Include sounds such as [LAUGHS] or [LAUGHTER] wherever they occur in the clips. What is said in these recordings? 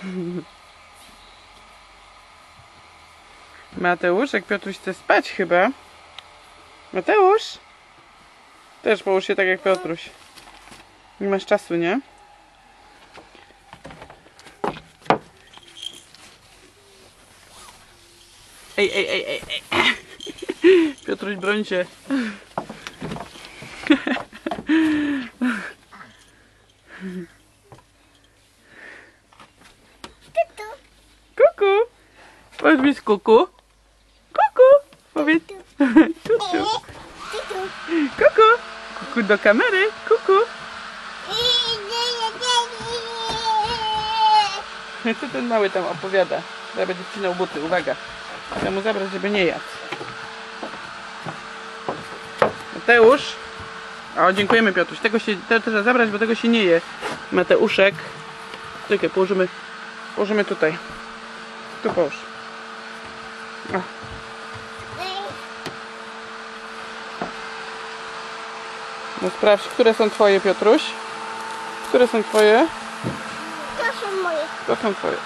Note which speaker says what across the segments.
Speaker 1: [LAUGHS] Mateusz, jak Piotruś chce spać chyba. Mateusz? Też połóż się tak jak Piotruś. Nie masz czasu, nie? Ej, ej, ej, ej, ej. [LAUGHS] Piotruś, broń się. [LAUGHS]
Speaker 2: Tutu,
Speaker 1: Kuku. Powiedz kuku. Kuku. Powiedz. [LAUGHS] Tutu.
Speaker 2: tutu.
Speaker 1: Kuku. Kuku do kamery. Kuku. [LAUGHS] Co ten mały tam opowiada? Zaraz będzie wcinał buty. Uwaga. Chcę mu zabrać, żeby nie jadł. Mateusz. O, dziękujemy Piotruś. Tego się te, trzeba zabrać, bo tego się nie je. Mateuszek. Czekaj, położymy, położymy tutaj. Tu połóż. No sprawdź, które są twoje, Piotruś? Które są twoje?
Speaker 2: To są moje.
Speaker 1: To są twoje.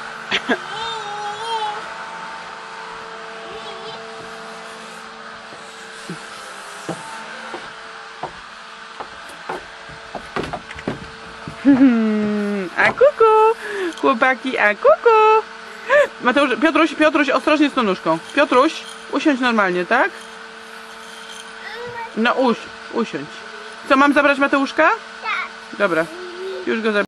Speaker 1: Hmm, [LAUGHS] A kuku! Chłopaki, a kuku! Mateusz, Piotruś, Piotruś, ostrożnie z tą nóżką. Piotruś, usiądź normalnie, tak? No uś, usiądź. Co, mam zabrać Mateuszka?
Speaker 2: Tak.
Speaker 1: Dobra, już go zabrać.